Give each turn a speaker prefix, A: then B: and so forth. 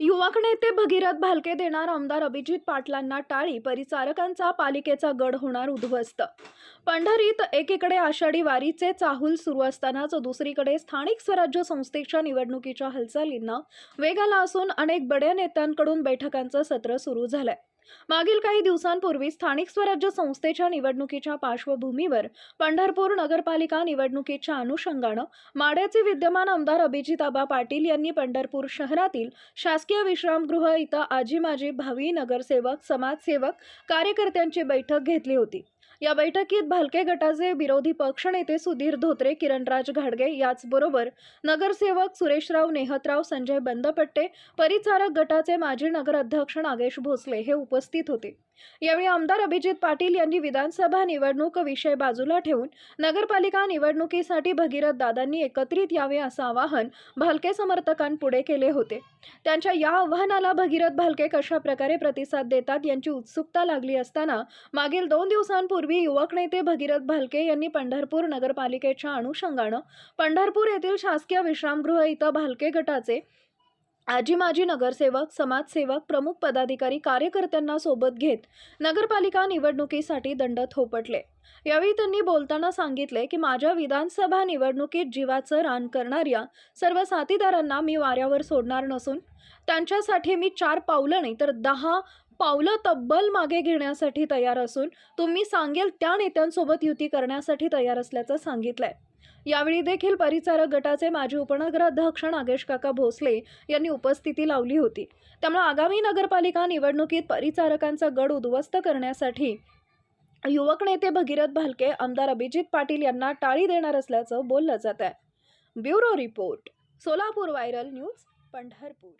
A: युवक नेते भगीरथ भालके देणार आमदार अभिजित पाटलांना टाळी परिचारकांचा पालिकेचा गड होणार उद्ध्वस्त. पंढरीत एकीकडे आषाढी वारीचे चाहूल सुरू असतानाच दुसरीकडे स्थानिक स्वराज्य संस्थेच्या निवडणुकीच्या हालचालींना वेग आला असून अनेक बड्या नेत्यांकडून बैठकांचं सत्र सुरू झालंय. मागील काही दिवसांपूर्वी स्थानिक स्वराज्य संस्थेच्या निवडणुकीच्या पार्श्वभूमीवर पंढरपूर नगरपालिका निवडणुकीच्या अनुषंगानं माड्याचे विद्यमान आमदार अभिजिताबा पाटील यांनी पंढरपूर शहरातील शासकीय विश्रामगृह इथं आजी माजी भावी नगरसेवक समाजसेवक कार्यकर्त्यांची बैठक घेतली होती. या बैठकीत भालके गटाचे विरोधी पक्षनेते सुधीर धोत्रे किरणराज घाडगे याचबरोबर नगरसेवक सुरेशराव नेहतराव संजय बंदपट्टे परिचारक गटाचे माजी नगराध्यक्ष नागेश भोसले हे उपस्थित होते. यावेळी आमदार अभिजित पाटील यांनी विधानसभा निवडणूक विषय बाजूला ठेवून नगरपालिका निवडणुकीसाठी भगीरथ दादांनी एकत्रित यावे असं आवाहन भालके समर्थकांपुढे केले होते. त्यांच्या या आव्हानाला भगीरथ भालके कशा प्रकारे प्रतिसाद देतात यांची उत्सुकता लागली असताना मागील दोन दिवसांपूर्वी युवक नेते भगीरथ भालके यांनी पंढरपूर नगरपालिकेच्या अनुषंगानं पंढरपूर येथील शासकीय विश्रामगृह इथं भालके गटाचे आजी माजी नगरसेवक समाजसेवक प्रमुख पदाधिकारी कार्यकर्त्यांना सोबत घेत नगरपालिका निवडणुकीसाठी दंड थोपटले. यावेळी त्यांनी बोलताना सांगितले की माझ्या विधानसभा निवडणुकीत जीवाचं रान करणाऱ्या सर्व साथीदारांना मी वाऱ्यावर सोडणार नसून त्यांच्यासाठी मी चार पावलं नाही तर दहा पावलं तब्बल मागे घेण्यासाठी तयार असून तुम्ही सांगेल त्या नेत्यांसोबत युती करण्यासाठी तयार असल्याचं सांगितलंय. यावेळी देखील परिचारक गटाचे माजी उपनगराध्यक्ष नागेश काका भोसले यांनी उपस्थिती लावली होती. त्यामुळे आगामी नगरपालिका निवडणुकीत परिचारकांचा गड उद्ध्वस्त करण्यासाठी युवक नेते भगीरथ भालके आमदार अभिजित पाटील यांना टाळी देणार असल्याचं बोललं जात आहे bureau report Solapur viral news Pandharpur.